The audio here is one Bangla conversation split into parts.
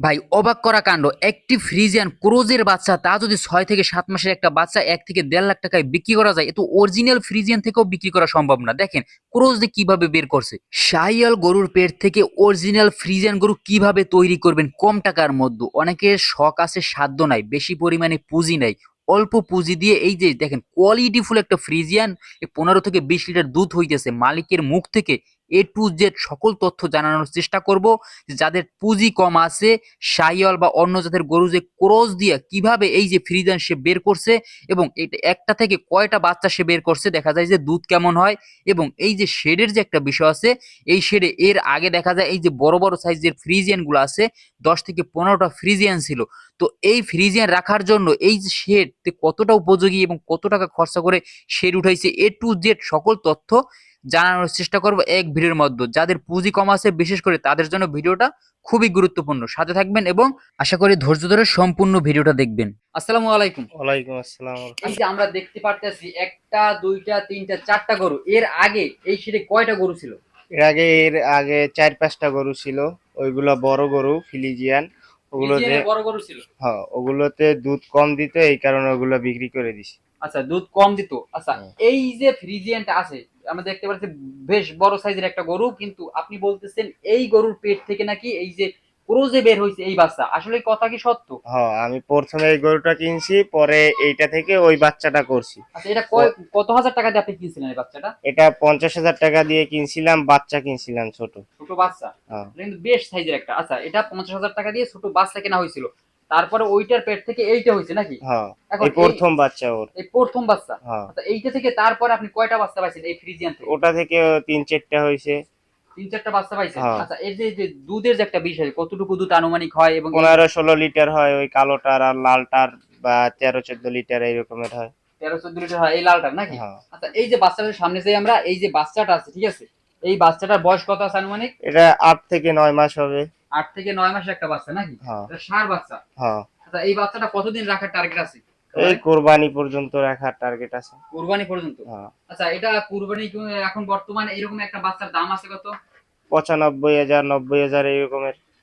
ভাই অবাক করা কাণ্ড। একটি ফ্রিজিয়ান ক্রোজের বাচ্চা, তা যদি ছয় থেকে সাত মাসের একটা বাচ্চা এক থেকে দেড় লাখ টাকায় বিক্রি করা যায় এত অরিজিনাল ফ্রিজিয়ান থেকেও বিক্রি করা সম্ভব না। দেখেন, ক্রোজ দিয়ে কীভাবে বের করছে? শাহিয়াল গরুর পেট থেকে অরিজিনাল ফ্রিজিয়ান গরু কীভাবে তৈরি করবেন? কম টাকার মধ্যে। অনেকের শখ আছে সাধ্য নাই, বেশি পরিমাণে পুঁজি নাই। অল্প পুঁজি দিয়ে এই যে দেখেন কোয়ালিটিফুল একটা ফ্রিজিয়ান পনেরো থেকে বিশ লিটার দুধ হইতেছে। মালিকের মুখ থেকে এ টু জেড সকল তথ্য জানানোর চেষ্টা করব যাদের পুঁজি কম আছে, শাহিওয়াল বা অন্য জাতের গরু যে ক্রস দিয়ে কীভাবে এই যে ফ্রিজান সে বের করছে এবং এটা একটা থেকে কয়টা বাচ্চা সে বের করছে, দেখা যায় যে দুধ কেমন হয় এবং এই যে শেডের যে একটা বিষয় আছে, এই শেডে এর আগে দেখা যায় এই যে বড় বড় সাইজের ফ্রিজিয়ানগুলো আছে, দশ থেকে পনেরোটা ফ্রিজিয়ান ছিল। তো এই ফ্রিজিয়ান রাখার জন্য এই যে শেড কতটা উপযোগী এবং কত টাকা খরচা করে শেড উঠাইছে এ টু জেড সকল তথ্য জানানোর চেষ্টা করব এক ভিডিওর মধ্যে। যাদের পুঁজি কম আছে বিশেষ করে তাদের জন্য ভিডিওটা খুবই গুরুত্বপূর্ণ। সাথে থাকবেন এবং আশা করি ধৈর্য ধরে সম্পূর্ণ ভিডিওটা দেখবেন। আসসালামু আলাইকুম। ওয়ালাইকুম আসসালাম। এই যে আমরা দেখতে পারতেছি একটা দুইটা তিনটা চারটা গরু। এর আগে এই সিটে কয়টা গরু ছিল? এর আগে এর আগে চার পাঁচটা গরু ছিল। ওইগুলো বড় গরু ফিলিজিয়ান। ওগুলোতে বড় গরু ছিল? হ্যাঁ ওগুলোতে দুধ কম দিত এই কারণে ওগুলো বিক্রি করে দিছি। আচ্ছা দুধ কম দিত। আচ্ছা এই যে ফ্রিজিয়ানটা আছে আমরা দেখতে পাচ্ছি বেশ বড় সাইজের একটা গরু কিন্তু আপনি বলতেছেন এই গরুর পেট থেকে নাকি এই যে ক্রোজে বের এই বাচ্চা। আসলে কথা কি সত্য? হ্যাঁ আমি প্রথমে এই গরুটা কিনছি পরে এইটা থেকে ওই বাচ্চাটা করছি। আচ্ছা এটা কত হাজার টাকা দিয়ে আপনি কিনছিলেন এই বাচ্চাটা? এটা পঞ্চাশ হাজার টাকা দিয়ে কিনছিলাম বাচ্চা কিনছিলাম ছোট। ছোট বাচ্চা? কিন্তু বেশ সাইজের একটা। আচ্ছা এটা পঞ্চাশ হাজার টাকা দিয়ে ছোট বাচ্চা কেনা হয়েছিল। তারপরে ওইটার পেট থেকে এইটা হয়েছে নাকি? হ্যাঁ এই প্রথম বাচ্চা ওর। এই প্রথম বাচ্চা? হ্যাঁ। আচ্ছা এইটা থেকে তারপরে আপনি কয়টা বাচ্চা পাইছেন এই ফ্রিজিয়ান থেকে? ওটা থেকে তিন চারটা হয়েছে। তিন চারটা বাচ্চা পাইছেন? হ্যাঁ। আচ্ছা এর যে যে দুধের যে একটা বিষয় কতটুকু দুধ আনুমানিক হয় এবং এই পনেরো ষোলো লিটার হয় ওই কালোটার আর লালটার বা তেরো চোদ্দ লিটার এইরকমের হয়। তেরো চোদ্দ লিটার হয় এই লালটার নাকি? আচ্ছা এই যে বাচ্চাটার সামনে আমরা এই যে বাচ্চাটা আছে ঠিক আছে? এই বাচ্চাটার বয়স কত আছে আনুমানিক? এটা আট থেকে নয় মাস হবে। আট থেকে নয় মাসের একটা বাচ্চা নাকি? হ্যাঁ। ষাঁড় বাচ্চা। হ্যাঁ। আচ্ছা এই বাচ্চাটা কতদিন রাখার টার্গেট আছে? এই কোরবানি পর্যন্ত রাখার টার্গেট আছে। কুরবানি পর্যন্ত? হ্যাঁ। আচ্ছা এটা কুরবানি এখন বর্তমানে এরকম একটা বাচ্চার দাম আছে কত? পঁচানব্বই হাজার নব্বই হাজার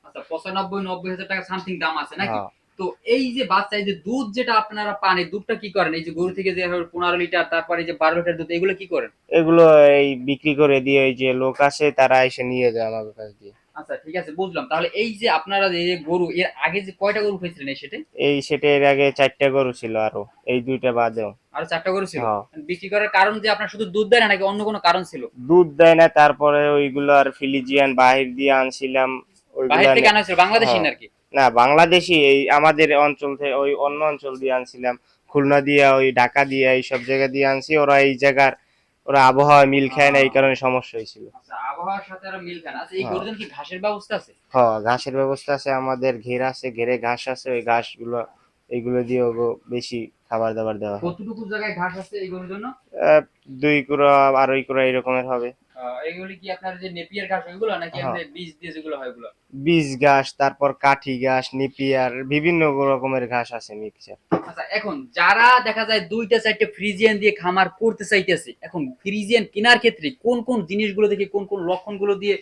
আচ্ছা পঁচানব্বই নব্বই হাজার টাকা সামথিং দাম আছে নাকি? তো এই যে বাচ্চা এই যে দুধ যেটা আপনারা পান এই দুধটা কি করেন? এই যে গরু থেকে যে পনেরো লিটার তারপরে এই যে বারো লিটার দুধ এগুলো কি করেন? এগুলো এই বিক্রি করে দিয়ে ওই যে লোক আসে তারা এসে নিয়ে যায় আমার কাছ দিয়ে। আচ্ছা ঠিক আছে বুঝলাম। তাহলে এই যে আপনারা যে গরু এর আগে যে কয়টা গরু খেয়েছিলেন এই সেটে? এই সেটা এর আগে চারটা গরু ছিল আরও এই দুইটা বাদেও। আর চারটা গরু ছিল? হ্যাঁ। বিক্রি করার কারণ যে আপনার শুধু দুধ দেয় না নাকি অন্য কোনো কারণ ছিল? দুধ দেয় না তারপরে ওইগুলো আর ফিলিজিয়ান বাহির দিয়ে আনছিলাম বাহির থেকে আনা হয়েছিল বাংলাদেশি হ্যাঁ। কি না বাংলাদেশি এই আমাদের অঞ্চল থেকে ওই অন্য অঞ্চল দিয়ে আনছিলাম। খুলনা দিয়ে ওই ঢাকা দিয়ে এই সব জায়গা দিয়ে আনছি ওরা এই জায়গার ওরা আবহাওয়া মিল খায় না এই কারণে সমস্যা হয়েছিল আচ্ছা আবহাওয়ার সাথে আরও মিল খান আচ্ছা এই হ্যাঁ। গরুদের কি ঘাসের ব্যবস্থা আছে? হ্যাঁ ঘাসের ব্যবস্থা আছে আমাদের ঘের আছে ঘেরে ঘাস আছে ওই ঘাসগুলো এইগুলো দিয়ে ওগো বেশি খাবার দাবার দেওয়া কতটুকু জায়গায় ঘাস আছে এই গরুর জন্য দুই কুড়া আড়াই কুড়া এরকমের হবে। এগুলি কি আপনার যে নেপিয়ার ঘাস ওইগুলো নাকি হ্যাঁ। বীজ দিয়ে যেগুলো হয় ওগুলো? বীজ ঘাস তারপর কাঠি ঘাস নিপিয়ার বিভিন্ন রকমের ঘাস আছে মিক্সচার আচ্ছা এখন যারা দেখা যায় দুইটা চারটে ফ্রিজিয়ান দিয়ে খামার করতে চাইতেছে এখন ফ্রিজিয়ান কেনার ক্ষেত্রে কোন কোন জিনিসগুলো দেখে কোন কোন লক্ষণগুলো দিয়ে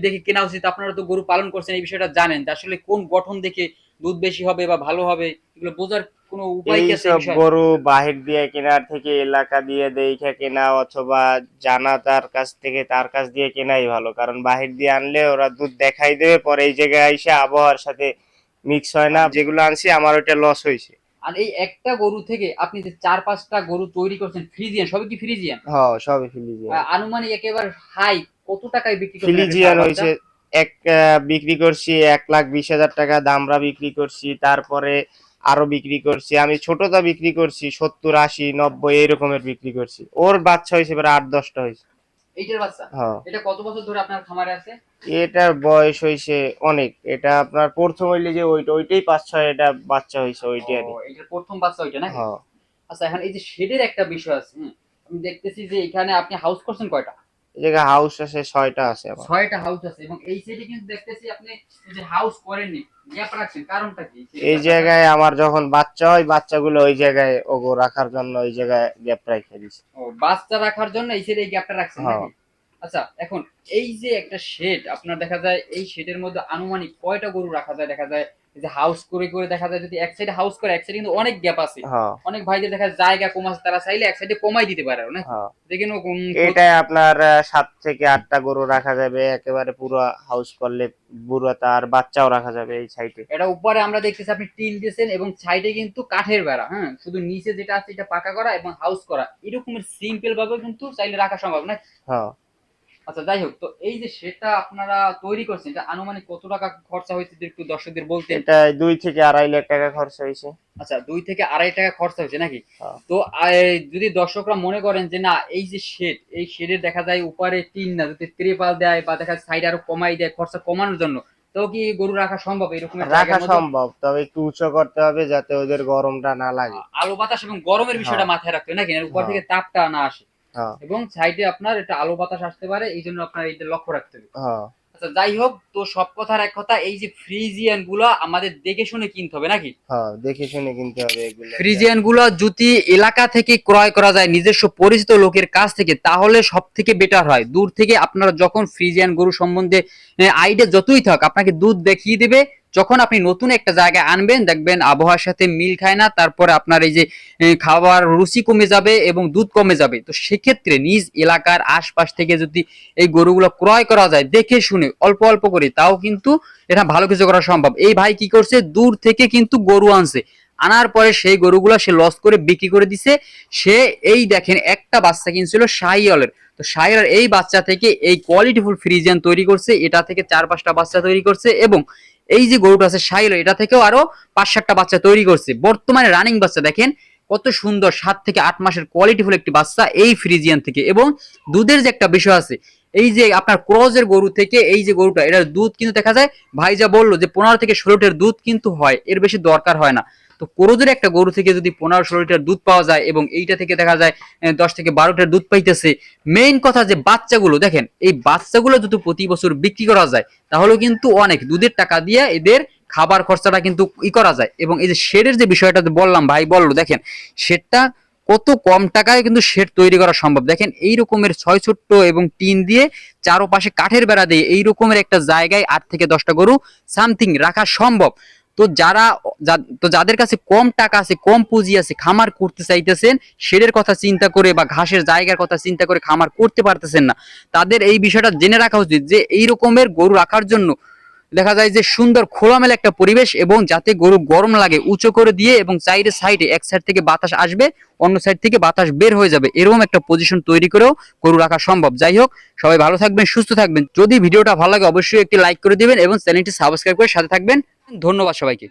দেখে কেনা উচিত? আপনারা তো গরু পালন করছেন এই বিষয়টা জানেন আসলে কোন গঠন দেখে দুধ বেশি হবে বা ভালো হবে এগুলো বোঝার কোনো উপায় কি আছে? গরু বাহির দিয়ে কেনার থেকে এলাকা দিয়ে দেখে কেনা অথবা জানা তার কাছ থেকে তার কাছ দিয়ে কেনাই ভালো। কারণ বাহির দিয়ে আনলে ওরা দুধ দেখাই দেবে পরে এই জায়গায় এসে আবহাওয়ার সাথে মিক্স হয় না। যেগুলো আনছি আমার ওইটা লস হয়েছে আর এই একটা গরু থেকে আপনি যে চার পাঁচটা গরু তৈরি করছেন ফ্রিজিয়ান সবই কি ফ্রিজিয়ান? হ্যাঁ সবই ফিলিজিয়ান আহ, আনুমানিক একেবারে হাই কত টাকায় বিক্রি করছেন? ষাঁড় হয়েছে? এক বিক্রি করছি এক লাখ বিশ হাজার টাকা দামরা বিক্রি করছি তারপরে আরও বিক্রি করছি আমি ছোটটা বিক্রি করছি সত্তর আশি নব্বই এইরকমের বিক্রি করছি। ওর বাচ্চা হয়েছে এবার আট দশটা হয়েছে। হ্যাঁ। এটার বয়স হয়েছে অনেক। এটা আপনার প্রথম হইলে যে ওইটা ওইটাই পাঁচ ছয় এটা বাচ্চা হয়েছে ওইটাই প্রথম বাচ্চা ওইটা না হ্যাঁ। আচ্ছা এখন এই যে শেডের একটা বিষয় আছে আমি দেখতেছি যে এখানে আপনি হাউস করছেন কয়টা? জায়গায় হাউস আছে ছয়টা আছে ছয়টা হাউস আছে এবং এই সাইডে কিন্তু দেখতেছি আপনি যে হাউস করেননি গ্যাপ রাখছেন কারণটা কি? এই জায়গায় আমার যখন বাচ্চা হয় বাচ্চাগুলো ওই জায়গায় ওগো রাখার জন্য ওই জায়গায় গ্যাপ রেখে দিছি। ও বাচ্চা রাখার জন্য এই সাইডে গ্যাপটা রাখছেন হ্যাঁ। নাকি আচ্ছা এখন এই যে একটা শেড আপনার দেখা যায় এই শেডের মধ্যে আনুমানিক কয়টা গরু রাখা যায়? দেখা যায় যে হাউস করে করে দেখা যায় যদি এক সাইডে হাউস করে এক সাইডে কিন্তু অনেক গ্যাপ আছে। হ্যাঁ। অনেক ভাইদের দেখা যায় জায়গা কম আছে তারা চাইলে এক সাইডে কমাই দিতে পারে না হ্যাঁ। দেখেন এটাই আপনার সাত থেকে আটটা গরু রাখা যাবে একেবারে পুরো হাউস করলে পুরো তার বাচ্চাও রাখা যাবে এই সাইডে এটা উপরে আমরা দেখতেছি আপনি টিন দিয়েছেন এবং সাইডে কিন্তু কাঠের বেড়া হ্যাঁ শুধু নিচে যেটা আছে এটা পাকা করা এবং হাউস করা। এরকমের সিম্পল ভাবে কিন্তু চাইলে রাখা সম্ভব না হ্যাঁ। আচ্ছা যাই হোক তো এই যে সেটা আপনারা তৈরি করছেন এটা আনুমানিক কত টাকা খরচা হয়েছে একটু দর্শকদের বলতে এটা দুই থেকে আড়াই লাখ টাকা খরচ হয়েছে। আচ্ছা দুই থেকে আড়াই টাকা খরচা হয়েছে নাকি? হ্যাঁ। তো যদি দর্শকরা মনে করেন যে না এই যে শেড এই শেডের দেখা যায় উপরে টিন না যদি ত্রিপাল দেয় বা দেখা যায় সাইড আরও কমাই দেয় খরচা কমানোর জন্য তো কি গরু রাখা সম্ভব এরকম রাখা সম্ভব তবে একটু উঁচু করতে হবে যাতে ওদের গরমটা না লাগে। আলো বাতাস এবং গরমের বিষয়টা হ্যাঁ। মাথায় রাখতে হবে নাকি? উপর হ্যাঁ। থেকে তাপটা না আসে। এবং সাইডে আপনার এটা আলো বাতাস আসতে পারে এই জন্য আপনার এইটা লক্ষ্য রাখতে হবে। হ্যাঁ। আচ্ছা যাই হোক তো সব কথার এক কথা এই যে ফ্রিজিয়ানগুলো আমাদের দেখে শুনে কিনতে হবে নাকি? হ্যাঁ দেখে শুনে কিনতে হবে এগুলো। ফ্রিজিয়ানগুলো যদি এলাকা থেকে ক্রয় করা যায় নিজস্ব পরিচিত লোকের কাছ থেকে তাহলে সব থেকে বেটার হয়। দূর থেকে আপনারা যখন ফ্রিজিয়ান গরু সম্বন্ধে আইডিয়া যতই থাক আপনাকে দুধ দেখিয়ে দিবে যখন আপনি নতুন একটা জায়গায় আনবেন, দেখবেন আবহাওয়ার সাথে মিল খায় না, তারপরে আপনার এই যে খাবার রুচি কমে যাবে এবং দুধ কমে যাবে। তো সেক্ষেত্রে নিজ এলাকার আশপাশ থেকে যদি এই গরুগুলো ক্রয় করা যায়, দেখে শুনে, অল্প অল্প করে, তাও কিন্তু এটা ভালো কিছু করা সম্ভব। এই ভাই কি করছে? দূর থেকে কিন্তু গরু আনছে। আনার পরে সেই গরুগুলো সে লস করে বিক্রি করে দিছে। সে এই দেখেন, একটা বাচ্চা কিনছিল শাহিওয়ালের তো শাহিওয়ালের এই বাচ্চা থেকে এই কোয়ালিটিফুল ফ্রিজিয়ান তৈরি করছে। এটা থেকে চার পাঁচটা বাচ্চা তৈরি করছে এবং এই যে গরুটা আছে সাইলো এটা থেকেও আরও পাঁচ সাতটা বাচ্চা তৈরি করছে। বর্তমানে রানিং বাচ্চা, দেখেন কত সুন্দর, সাত থেকে আট মাসের কোয়ালিটি কোয়ালিটিফুল একটি বাচ্চা এই ফ্রিজিয়ান থেকে। এবং দুধের যে একটা বিষয় আছে, এই যে আপনার ক্রজের গরু থেকে এই যে গরুটা, এটার দুধ কিন্তু দেখা যায় ভাই যা বলল যে পনেরো থেকে ষোলোটের দুধ কিন্তু হয়, এর বেশি দরকার হয় না। তো ক্রোজের একটা গরু থেকে যদি পনেরো ষোলো লিটার দুধ পাওয়া যায় এবং এইটা থেকে দেখা যায় দশ থেকে বারো লিটার দুধ পাইতেছে মেইন কথা যে বাচ্চাগুলো, দেখেন, এই বাচ্চাগুলো যদি প্রতি বছর বিক্রি করা যায় তাহলে কিন্তু অনেক দুধের টাকা দিয়ে এদের খাবার খরচাটা কিন্তু ই করা যায়। এবং এই যে শেডের যে বিষয়টা বললাম, ভাই বলল, দেখেন, শেডটা কত কম টাকায় কিন্তু শেড তৈরি করা সম্ভব। দেখেন, এই রকমের ছয় ছোট্ট এবং টিন দিয়ে চারোপাশে কাঠের বেড়া দিয়ে এই রকমের একটা জায়গায় আট থেকে দশটা গরু সামথিং রাখা সম্ভব। তো যারা তো যাদের কাছে কম টাকা আছে, কম পুঁজি আছে, খামার করতে চাইতেছেন শেডের কথা চিন্তা করে বা ঘাসের জায়গার কথা চিন্তা করে খামার করতে পারতেছেন না। তাদের এই বিষয়টা জেনে রাখা উচিত যে, এই রকমের গরু রাখার জন্য দেখা যায় যে, সুন্দর খোলামেলা একটা পরিবেশ এবং যাতে গরু গরম লাগে, উঁচু করে দিয়ে এবং সাইডে সাইডে এক সাইড থেকে বাতাস আসবে, অন্য সাইড থেকে বাতাস বের হয়ে যাবে। এরকম একটা পজিশন তৈরি করেও গরু রাখা সম্ভব। যাই হোক, সবাই ভালো থাকবেন, সুস্থ থাকবেন। যদি ভিডিওটা ভালো লাগে, অবশ্যই একটি লাইক করে দিবেন এবং চ্যানেলটি সাবস্ক্রাইব করে সাথে থাকবেন। ধন্যবাদ সবাইকে।